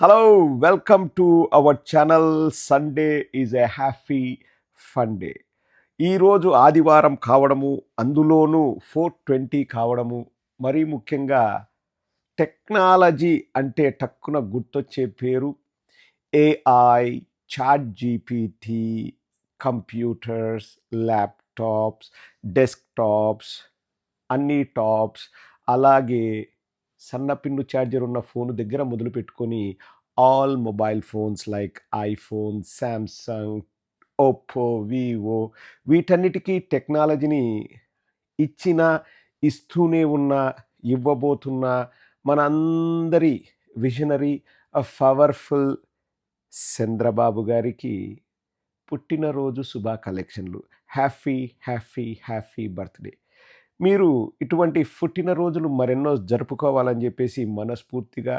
Hello welcome to our channel Sunday is a happy fun day ఈరోజు ఆదివారం కావడము అందులోనూ ఫోర్ ట్వంటీ కావడము మరీ ముఖ్యంగా టెక్నాలజీ అంటే టక్కున గుర్తొచ్చే పేరు AI ChatGPT computers laptops desktops అన్ని టాప్స్ అలాగే సన్నపిన్ను ఛార్జర్ ఉన్న ఫోన్ దగ్గర మొదలు పెట్టుకొని all mobile phones like iPhone Samsung Oppo Vivo వీటన్నిటికీ టెక్నాలజీని ఇచ్చిన ఇస్తూనే ఉన్న ఇవ్వబోతున్న మనందరి విజనరీ పవర్ఫుల్ చంద్రబాబు గారికి పుట్టినరోజు శుభా కలెక్షన్లు హ్యాపీ హ్యాపీ హ్యాపీ బర్త్డే. మీరు ఇటువంటి పుట్టినరోజులు మరెన్నో జరుపుకోవాలని చెప్పేసి మనస్ఫూర్తిగా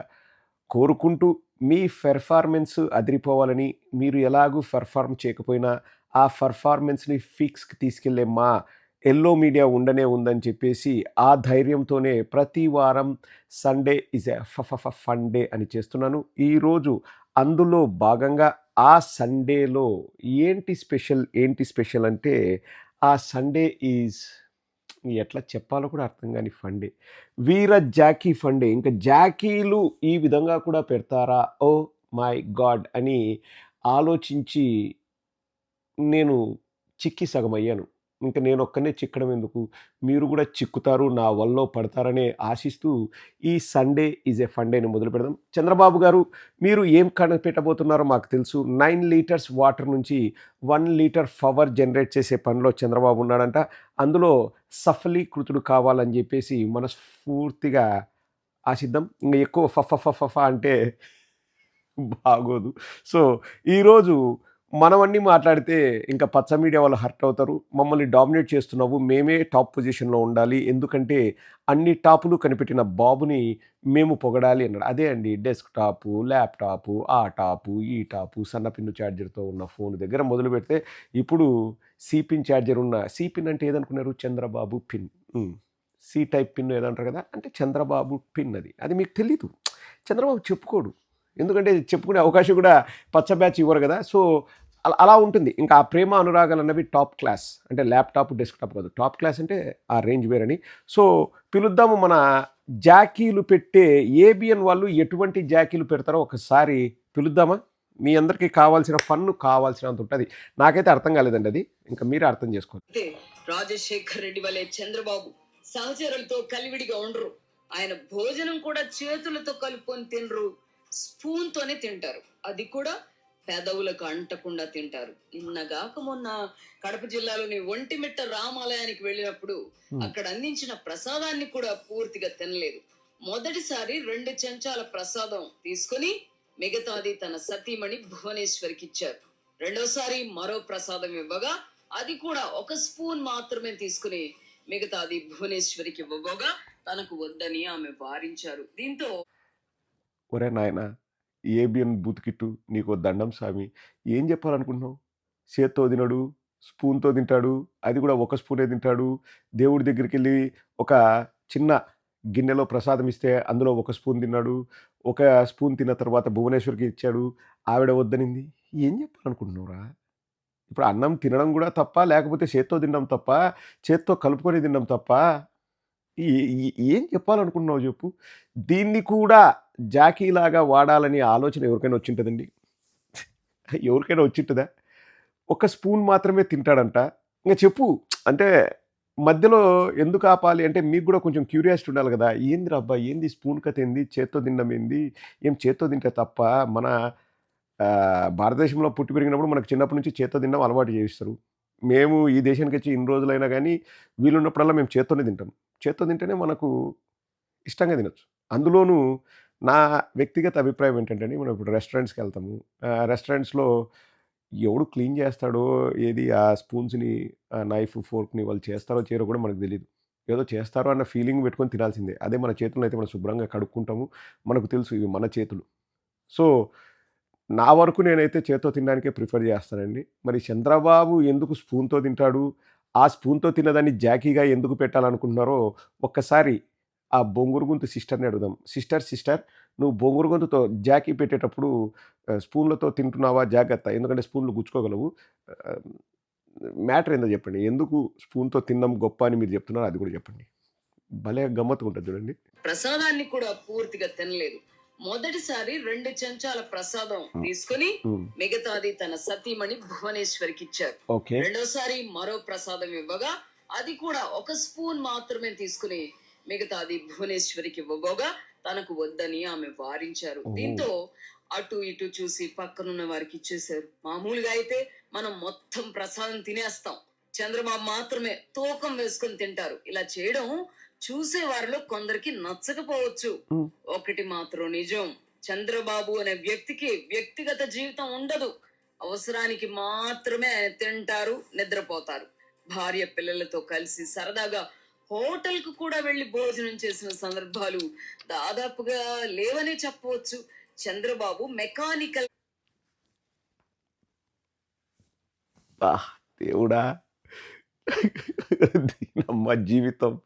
కోరుకుంటూ మీ పెర్ఫార్మెన్స్ అదిరిపోవాలని మీరు ఎలాగూ పెర్ఫార్మ్ చేయకపోయినా ఆ పర్ఫార్మెన్స్ని ఫిక్స్కి తీసుకెళ్ళే మా ఎల్లో మీడియా ఉండనే ఉందని చెప్పేసి ఆ ధైర్యంతోనే ప్రతి వారం సండే ఇస్ ఎ ఫ ఫన్ డే అని చేస్తున్నాను. ఈరోజు అందులో భాగంగా ఆ సండేలో ఏంటి స్పెషల్? ఏంటి స్పెషల్ అంటే ఆ సండే ఈజ్ ఎట్లా చెప్పాలో కూడా అర్థం కాని ఫండే. వీర జాకీ ఫండే. ఇంకా జాకీలు ఈ విధంగా కూడా పెడతారా? ఓ మై గాడ్ అని ఆలోచించి నేను చిక్కి సగమయ్యాను. ఇంకా నేను ఒక్కనే చిక్కడం ఎందుకు? మీరు కూడా చిక్కుతారు నా వల్ల పడతారనే ఆశిస్తూ ఈ సండే ఈజ్ ఏ ఫండేని మొదలు పెడదాం. చంద్రబాబు గారు మీరు ఏం కనిపెట్టబోతున్నారో మాకు తెలుసు. నైన్ లీటర్స్ వాటర్ నుంచి వన్ లీటర్ పవర్ జనరేట్ చేసే పనిలో చంద్రబాబు ఉన్నాడంట. అందులో సఫలీకృతుడు కావాలని చెప్పేసి మనస్ఫూర్తిగా ఆశిద్దాం. ఇంకా ఎక్కువ ఫఫ ఫఫ అంటే బాగోదు. సో ఈరోజు మనమన్నీ మాట్లాడితే ఇంకా పచ్చ మీడియా వాళ్ళు హర్ట్ అవుతారు. మమ్మల్ని డామినేట్ చేస్తున్నావు. మేమే టాప్ పొజిషన్లో ఉండాలి. ఎందుకంటే అన్ని టాపులు కనిపెట్టిన బాబుని మేము పొగడాలి అన్నాడు. అదే అండి. డెస్క్ టాపు ల్యాప్టాపు ఆ టాపు ఈ టాపు సన్నపిన్ను ఛార్జర్తో ఉన్న ఫోన్ దగ్గర మొదలు పెడితే ఇప్పుడు సిపిన్ ఛార్జర్ ఉన్న సిపిన్ అంటే ఏదనుకున్నారు? Chandrababu pin. C type pin ఏదంటారు కదా? అంటే చంద్రబాబు పిన్ అది. అది మీకు తెలీదు. చంద్రబాబు చెప్పుకోడు. ఎందుకంటే చెప్పుకునే అవకాశం కూడా పచ్చ బ్యాచ్ ఇవ్వరు కదా? సో అలా అలా ఉంటుంది. ఇంకా ఆ ప్రేమ అనురాగాలు అన్నవి టాప్ క్లాస్. అంటే ల్యాప్టాప్ డెస్క్టాప్ కాదు. టాప్ క్లాస్ అంటే ఆ రేంజ్ వేరని. సో పిలుద్దాము మన జాకీలు పెట్టే ఏబిఎన్ వాళ్ళు ఎటువంటి జాకీలు పెడతారో ఒకసారి పిలుద్దామా? మీ అందరికీ కావాల్సిన ఫన్ను కావాల్సినంత ఉంటుంది. నాకైతే అర్థం కాలేదండి అది. ఇంకా మీరే అర్థం చేసుకోండి రాజశేఖర్ రెడ్డి వలె చంద్రబాబు సహచరులతో కలివిడిగా ఉండరు. ఆయన భోజనం కూడా చేతులతో కలుపుకొని తినరు. స్పూన్ తోనే తింటారు. అది కూడా పెదవులకు అంటకుండా తింటారు. ఇన్నగాక మొన్న కడప జిల్లాలోని ఒంటిమిట్ట రామాలయానికి వెళ్ళినప్పుడు. అక్కడ అందించిన ప్రసాదాన్ని కూడా పూర్తిగా తినలేదు. మొదటిసారి రెండు చెంచాల ప్రసాదం తీసుకొని మిగతాది తన సతీమణి భువనేశ్వరికి ఇచ్చారు. రెండోసారి మరో ప్రసాదం ఇవ్వగా అది కూడా ఒక స్పూన్ మాత్రమే తీసుకుని మిగతాది భువనేశ్వరికి ఇవ్వబోగా తనకు వద్దని ఆమె వారించారు. దీంతో ఒరే నాయన ఏబిఎన్ బూత్కిట్టు నీకు దండం స్వామి ఏం చెప్పాలనుకుంటున్నావు? చేత్తో తినడు స్పూన్తో తింటాడు అది కూడా ఒక స్పూనే తింటాడు. దేవుడి దగ్గరికి వెళ్ళి ఒక చిన్న గిన్నెలో ప్రసాదం ఇస్తే అందులో ఒక స్పూన్ తిన్నాడు. ఒక స్పూన్ తిన్న తర్వాత భువనేశ్వర్కి ఇచ్చాడు. ఆవిడ వద్దనింది. ఏం చెప్పాలనుకుంటున్నావురా? ఇప్పుడు అన్నం తినడం కూడా తప్ప లేకపోతే చేత్తో తినడం తప్ప చేత్తో కలుపుకొని తినడం తప్ప ఏం చెప్పాలనుకుంటున్నావు చెప్పు? దీన్ని కూడా జాకీలాగా వాడాలని ఆలోచన ఎవరికైనా వచ్చింటుందండి? ఎవరికైనా వచ్చింటుందా? ఒక స్పూన్ మాత్రమే తింటాడంట. ఇంకా చెప్పు అంటే మధ్యలో ఎందుకు ఆపాలి? అంటే మీకు కూడా కొంచెం క్యూరియాసిటీ ఉండాలి కదా. ఏంది రబ్బా ఏంది స్పూన్ కథ ఏంది? చేత్తో తినడం ఏంది? ఏం చేత్తో తింటే తప్ప మన భారతదేశంలో పుట్టి పెరిగినప్పుడు మనకు చిన్నప్పటి నుంచి చేత్తో తినడం అలవాటు చేయిస్తారు. మేము ఈ దేశానికి వచ్చి ఇన్ని రోజులైనా కానీ వీలున్నప్పుడల్లా మేము చేత్తోనే తింటాం. చేత్తో తింటేనే మనకు ఇష్టంగా తినొచ్చు. అందులోనూ నా వ్యక్తిగత అభిప్రాయం ఏంటంటే మనం ఇప్పుడు రెస్టారెంట్స్కి వెళ్తాము. రెస్టారెంట్స్లో ఎవడు క్లీన్ చేస్తాడో ఏది ఆ స్పూన్స్ని నైఫ్ ఫోర్క్ని వాళ్ళు చేస్తారో చేయరో కూడా మనకు తెలియదు ఏదో చేస్తారో అన్న ఫీలింగ్ పెట్టుకొని తినాల్సిందే. అదే మన చేతులను అయితే మనం శుభ్రంగా కడుక్కుంటాము. మనకు తెలుసు ఇవి మన చేతులు. సో నా వరకు నేనైతే చేత్తో తినడానికే ప్రిఫర్ చేస్తానండి. మరి చంద్రబాబు ఎందుకు స్పూన్తో తింటాడు? ఆ స్పూన్తో తిన్నదాన్ని జాకీగా ఎందుకు పెట్టాలనుకుంటున్నారో ఒక్కసారి ఆ బొంగురు గొంతు సిస్టర్ని అడుగుదాం. సిస్టర్ సిస్టర్ నువ్వు బొంగురు గొంతుతో జాకీ పెట్టేటప్పుడు స్పూన్లతో తింటున్నావా? జాగ్రత్త. ఎందుకంటే స్పూన్లు గుచ్చుకోగలవు. మ్యాటర్ ఏందో చెప్పండి. ఎందుకు స్పూన్తో తిన్నాం గొప్ప అని మీరు చెప్తున్నారు అది కూడా చెప్పండి. భలే గమ్మత్తుగా ఉంటుంది చూడండి. ప్రసాదాన్ని కూడా పూర్తిగా తినలేదు. మొదటిసారి రెండు చెంచాల ప్రసాదం తీసుకుని మిగతాది తన సతీమణి భువనేశ్వరికి ఇచ్చారు. రెండోసారి మరో ప్రసాదం ఇవ్వగా అది కూడా ఒక స్పూన్ మాత్రమే తీసుకుని మిగతాది భువనేశ్వరికి ఇవ్వబోగా తనకు వద్దని ఆమె వారించారు. దీంతో అటు ఇటు చూసి పక్కనున్న వారికి ఇచ్చేశారు. మామూలుగా అయితే మనం మొత్తం ప్రసాదం తినేస్తాం. చంద్రబాబు మాత్రమే తూకం వేసుకొని తింటారు. ఇలా చేయడం చూసే వారిలో కొందరికి నచ్చకపోవచ్చు. ఒకటి మాత్రం నిజం. చంద్రబాబు అనే వ్యక్తికి వ్యక్తిగత జీవితం ఉండదు. అవసరానికి మాత్రమే ఆయన తింటారు నిద్రపోతారు. భార్య పిల్లలతో కలిసి సరదాగా హోటల్కు కూడా వెళ్ళి భోజనం చేసిన సందర్భాలు దాదాపుగా లేవనే చెప్పవచ్చు. చంద్రబాబు మెకానికల్ దేవుడా. దీనమ్మ జీవితం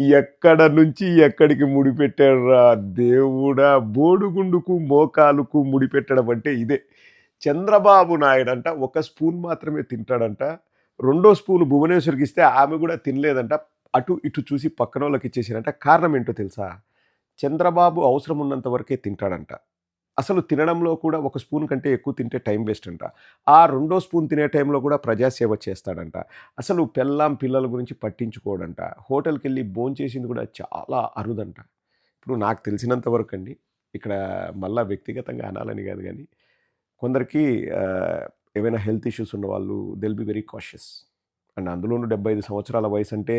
ఎక్కడ నుంచి ఎక్కడికి ముడిపెట్టాడురా? దేవుడా బోడుగుండుకు మోకాలుకు ముడిపెట్టడం అంటే ఇదే. చంద్రబాబు నాయుడు అంట ఒక స్పూన్ మాత్రమే తింటాడంట రెండో స్పూన్ భువనేశ్వర్కి ఇస్తే ఆమె కూడా తినలేదంట అటు ఇటు చూసి పక్కన వాళ్ళకి ఇచ్చేసారంట. కారణం ఏంటో తెలుసా? చంద్రబాబు అవసరం ఉన్నంత వరకే తింటాడంట. అసలు తినడంలో కూడా ఒక స్పూన్ కంటే ఎక్కువ తింటే టైం వేస్ట్ అంట. ఆ రెండో స్పూన్ తినే టైంలో కూడా ప్రజాసేవ చేస్తాడంట. అసలు పెళ్ళాం పిల్లల గురించి పట్టించుకోడంట. హోటల్కి వెళ్ళి భోంచేసింది కూడా చాలా అరుదంట. ఇప్పుడు నాకు తెలిసినంత వరకు అండి ఇక్కడ మళ్ళా వ్యక్తిగతంగా అనాలని కాదు కానీ కొందరికి ఏమైనా ఏవైనా హెల్త్ ఇష్యూస్ ఉన్న వాళ్ళు they'll be very cautious and అందులోనూ డెబ్బై ఐదు సంవత్సరాల వయసు అంటే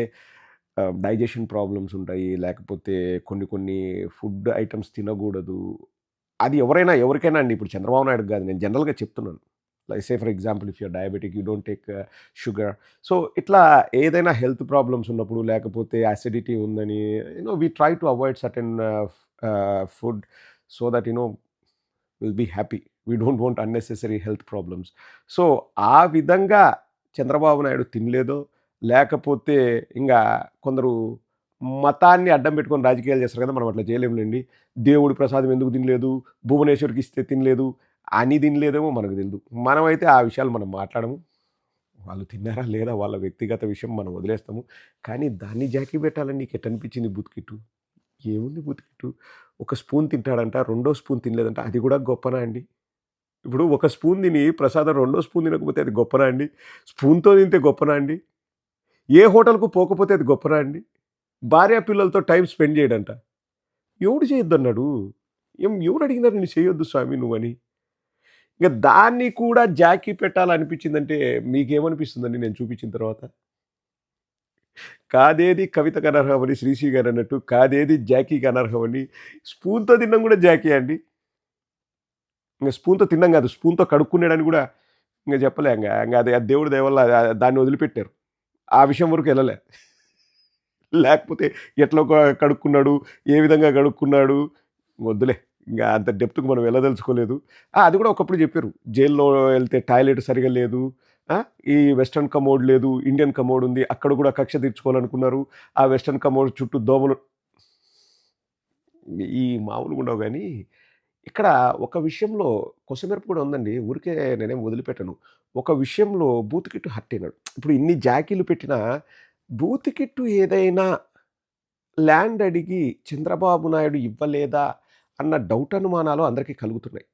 డైజెషన్ ప్రాబ్లమ్స్ ఉంటాయి. లేకపోతే కొన్ని కొన్ని ఫుడ్ ఐటమ్స్ తినకూడదు. అది ఎవరైనా ఎవరికైనా అండి. ఇప్పుడు చంద్రబాబు నాయుడు కాదు నేను జనరల్గా చెప్తున్నాను. Like say for example if you're diabetic you don't take sugar. So ఇట్లా ఏదైనా హెల్త్ ప్రాబ్లమ్స్ ఉన్నప్పుడు లేకపోతే యాసిడిటీ ఉందని you know we try to avoid certain food so that you know will be happy. We don't want unnecessary health problems. So ఆ విధంగా చంద్రబాబు నాయుడు తినలేదో లేకపోతే ఇంకా కొందరు మతాన్ని అడ్డం పెట్టుకొని రాజకీయాలు చేస్తారు కదా మనం అట్లా చేయలేములేండి. దేవుడి ప్రసాదం ఎందుకు తినలేదు? భువనేశ్వర్కి ఇస్తే తినలేదు? అని తినలేదేమో మనకు తెలియదు మనమైతే ఆ విషయాలు మనం మాట్లాడము. వాళ్ళు తిన్నారా లేదా? వాళ్ళ వ్యక్తిగత విషయం మనం వదిలేస్తాము. కానీ దాన్ని జాకి పెట్టాలని నీకు ఎట్ అనిపించింది బుతికిట్టు ఏముంది బుతికిట్టు ఒక స్పూన్ తింటాడంట రెండో స్పూన్ తినలేదంట. అది కూడా గొప్పనా అండి? ఇప్పుడు ఒక స్పూన్ తిని ప్రసాదం రెండో స్పూన్ తినకపోతే అది గొప్పనా అండి? స్పూన్తో తింటే గొప్పనా అండి? ఏ హోటల్కు పోకపోతే అది గొప్పనా అండి? భార్య పిల్లలతో టైం స్పెండ్ చేయడంట. ఎవడు చేయొద్దు అన్నాడు ఏం ఎవరు అడిగినారు నేను చేయొద్దు స్వామి నువ్వని? ఇంకా దాన్ని కూడా జాకీ పెట్టాలనిపించిందంటే మీకేమనిపిస్తుందండి నేను చూపించిన తర్వాత? కాదేది కవిత అనర్హమని శ్రీశ్రీ గారు అన్నట్టు కాదేది జాకీకి అనర్హమని స్పూన్తో తిన్నాం కూడా జాకీ అండి. ఇంకా స్పూన్తో తిన్నాం కాదు స్పూన్తో కడుక్కునేడని కూడా ఇంకా చెప్పలే ఇంకా ఇంకా అది దేవుడి దయవల్ల దాన్ని వదిలిపెట్టారు. ఆ విషయం వరకు వెళ్ళలే. లేకపోతే ఎట్లా ఒక- కడుక్కున్నాడు ఏ విధంగా కడుక్కున్నాడు? వద్దులే ఇంకా అంత డెప్త్కి మనం వెళ్ళదలుచుకోలేదు. అది కూడా ఒకప్పుడు చెప్పారు. జైల్లో వెళ్తే టాయిలెట్ సరిగా లేదు ఈ వెస్ట్రన్ కమోడ్ లేదు ఇండియన్ కమోడ్ ఉంది అక్కడ కూడా కక్ష తీర్చుకోవాలనుకున్నారు. ఆ వెస్ట్రన్ కమోడ్ చుట్టూ దోమలు ఈ మామూలుగా ఉండవు కానీ ఇక్కడ ఒక విషయంలో కొసమెరుపు కూడా ఉందండి. ఊరికే నేనేం వదిలిపెట్టను. ఒక విషయంలో బూతికిట్టు హర్ట్ అయినాడు. ఇప్పుడు ఇన్ని జాకీలు పెట్టినా బూతికిట్టు ఏదైనా ల్యాండ్ అడిగి చంద్రబాబు నాయుడు ఇవ్వలేదా అన్న డౌట్ అనుమానాలు అందరికీ కలుగుతున్నాయి.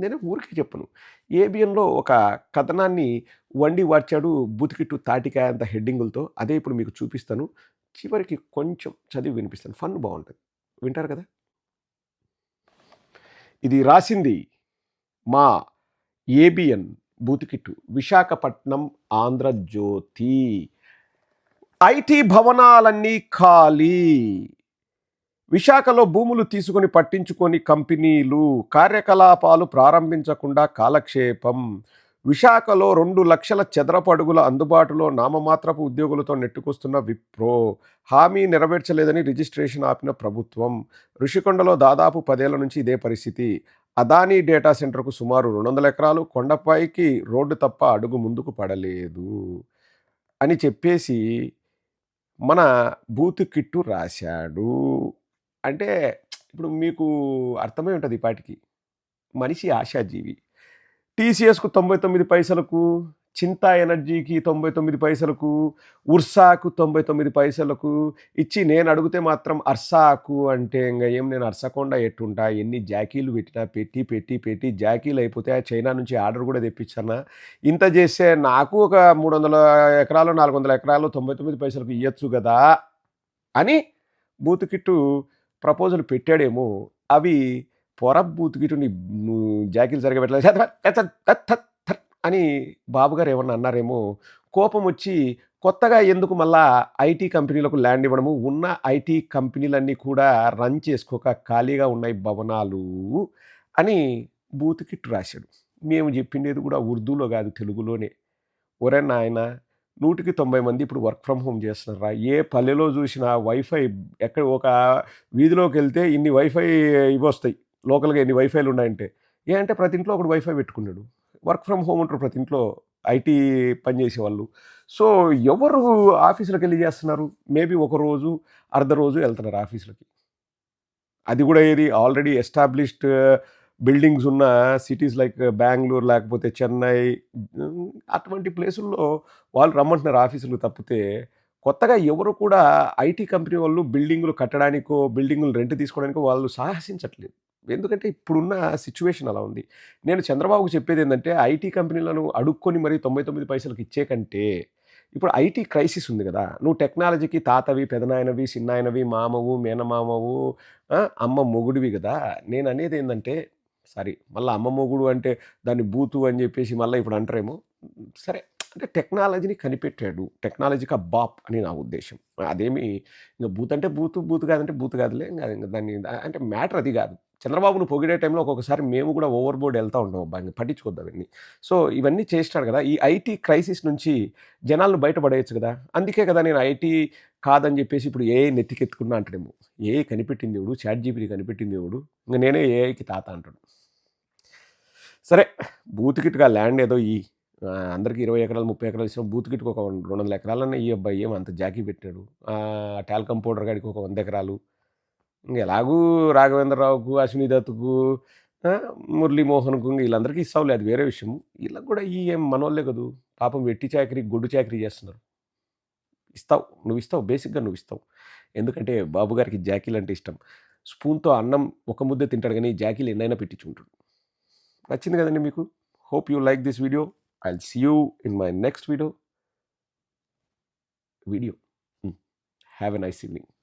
నేను ఊరికే చెప్పను. ఏబిఎన్లో ఒక కథనాన్ని వండి వార్చాడు బూతికిట్టు తాటికాయ అంత హెడ్డింగులతో. అదే ఇప్పుడు మీకు చూపిస్తాను. చివరికి కొంచెం చదివి వినిపిస్తాను. ఫన్ బాగుంటుంది వింటారు కదా? ఇది రాసింది మా ఏబిఎన్ బూతికిట్టు. విశాఖపట్నం ఆంధ్రజ్యోతి. ఐటీ భవనాలన్నీ ఖాళీ. విశాఖలో భూములు తీసుకొని పట్టించుకొని కంపెనీలు కార్యకలాపాలు ప్రారంభించకుండా కాలక్షేపం. విశాఖలో రెండు లక్షల చదరపడుగుల అందుబాటులో నామమాత్రపు ఉద్యోగులతో నెట్టుకొస్తున్న విప్రో. హామీ నెరవేర్చలేదని రిజిస్ట్రేషన్ ఆపిన ప్రభుత్వం. ఋషికొండలో దాదాపు పదేళ్ళ నుంచి ఇదే పరిస్థితి. అదానీ డేటా సెంటర్కు సుమారు రెండు వందల ఎకరాలు కొండపైకి రోడ్డు తప్ప అడుగు ముందుకు పడలేదు అని చెప్పేసి మన బూత్ కిట్టు రాశాడు. అంటే ఇప్పుడు మీకు అర్థమై ఉంటుంది ఈ పాటికి. మనిషి ఆశాజీవి. టీసీఎస్కు తొంభై తొమ్మిది పైసలకు చింతా ఎనర్జీకి తొంభై తొమ్మిది పైసలకు ఉర్సాకు తొంభై తొమ్మిది పైసలకు ఇచ్చి నేను అడిగితే మాత్రం అర్సాకు అంటే ఇంకా ఏం నేను అర్సకుండా ఎట్టుంటా? ఎన్ని జాకీలు పెట్టినా పెట్టి పెట్టి పెట్టి జాకీలు అయిపోతే ఆ చైనా నుంచి ఆర్డర్ కూడా తెప్పించానా? ఇంత చేస్తే నాకు ఒక మూడు వందల ఎకరాలు నాలుగు వందల ఎకరాలు తొంభై తొమ్మిది పైసలకు ఇవ్వచ్చు కదా అని బూతుకిట్టు ప్రపోజల్ పెట్టాడేమో. అవి పొర బూత్ నీ జాకీలు సరిగా పెట్టలేదు అని బాబుగారు ఏమన్నా అన్నారేమో కోపం వచ్చి కొత్తగా ఎందుకు మళ్ళా ఐటీ కంపెనీలకు ల్యాండ్ ఇవ్వడము ఉన్న ఐటీ కంపెనీలన్నీ కూడా రన్ చేసుకోక ఖాళీగా ఉన్నాయి భవనాలు అని బూత్ కిట్ రాశాడు. మేము చెప్పిండేది కూడా ఉర్దూలో కాదు తెలుగులోనే. ఒరే నాయన నూటికి తొంభై మంది ఇప్పుడు వర్క్ ఫ్రమ్ హోమ్ చేస్తున్నారా? ఏ పల్లెలో చూసినా వైఫై ఎక్కడ ఒక వీధిలోకి వెళ్తే ఇన్ని వైఫై ఇవి వస్తాయి లోకల్గా ఎన్ని వైఫైలు ఉన్నాయంటే ఏ అంటే ప్రతి ఇంట్లో ఒకడు వైఫై పెట్టుకున్నాడు. వర్క్ ఫ్రమ్ హోమ్ ఉంటారు ప్రతి ఇంట్లో ఐటీ పనిచేసే వాళ్ళు సో ఎవరు ఆఫీసులకు వెళ్ళి చేస్తున్నారు? మేబీ ఒక రోజు అర్ధ రోజు వెళ్తున్నారు ఆఫీసులకి. అది కూడా ఏది ఆల్రెడీ ఎస్టాబ్లిష్డ్ బిల్డింగ్స్ ఉన్న సిటీస్ లైక్ బెంగళూరు లేకపోతే చెన్నై అటువంటి ప్లేసుల్లో వాళ్ళు రమ్మంటున్నారు ఆఫీసులు తప్పితే కొత్తగా ఎవరు కూడా ఐటీ కంపెనీ వాళ్ళు బిల్డింగులు కట్టడానికో బిల్డింగులు రెంట్ తీసుకోవడానికో వాళ్ళు సాహసించట్లేదు. ఎందుకంటే ఇప్పుడున్న సిచ్యువేషన్ అలా ఉంది. నేను చంద్రబాబుకు చెప్పేది ఏంటంటే ఐటీ కంపెనీలను అడుక్కొని మరి తొంభై తొమ్మిది పైసలకు ఇచ్చే కంటే ఇప్పుడు ఐటీ క్రైసిస్ ఉంది కదా నువ్వు టెక్నాలజీకి తాతవి పెదనాయనవి చిన్నాయనవి మామవు మేనమామవు అమ్మ మొగుడివి కదా. నేను అనేది ఏంటంటే సారీ మళ్ళీ అమ్మ మొగుడు అంటే దాన్ని బూతు అని చెప్పేసి మళ్ళీ ఇప్పుడు అంటారేమో సరే అంటే టెక్నాలజీని కనిపెట్టాడు టెక్నాలజీకి బాప్ అని నా ఉద్దేశం. అదేమి ఇంకా బూత్ అంటే బూతు బూత్ కాదంటే బూత్ కాదులే ఇంకా దాన్ని అంటే మ్యాటర్ అది కాదు. చంద్రబాబును పొగిడే టైంలో ఒక్కొక్కసారి మేము కూడా ఓవర్ బోర్డ్ వెళ్తూ ఉంటాం అబ్బాయి పట్టించుకోద్దాం అవన్నీ. సో ఇవన్నీ చేస్తాడు కదా ఈ ఐటీ క్రైసిస్ నుంచి జనాలను బయటపడేయచ్చు కదా. అందుకే కదా నేను ఐటీ కాదని చెప్పేసి ఇప్పుడు ఏ నెత్తికెత్తుకున్నా అంటాడేమో ఏ కనిపెట్టింది ఎవడు? చాట్ జీపీటీ కనిపెట్టింది ఎవడు? ఇంకా నేనే ఏఐకి తాత అంటాడు సరే బూత్కిట్గా ల్యాండ్ ఏదో ఈ అందరికీ ఇరవై ఎకరాలు ముప్పై ఎకరాలు ఇచ్చిన బూత్కిట్కి ఒక రెండు వందల ఎకరాలన్నా ఈ అబ్బాయి ఏమో అంత జాకీ పెట్టాడు? టాల్కమ్ పౌడర్ గాడికి ఒక వంద ఎకరాలు ఇంక ఎలాగూ రాఘవేంద్రరావుకు అశ్విని దత్తుకు మురళీమోహన్కు వీళ్ళందరికీ ఇస్తావులే అది వేరే విషయం. వీళ్ళకి కూడా ఈ ఏం మనోళ్ళే కదూ పాపం వెట్టి చాకరీ గొడ్డు చాకరీ చేస్తున్నారు. ఇస్తావు నువ్వు ఇస్తావు బేసిక్గా నువ్వు ఇస్తావు. ఎందుకంటే బాబు గారికి జాకీలు అంటే ఇష్టం. స్పూన్తో అన్నం ఒక ముద్ద తింటాడు కానీ జాకీలు ఎన్నైనా పెట్టించుకుంటాడు. నచ్చింది కదండి మీకు? Hope you like this video. I see you in my next video. Video. Have a nice evening.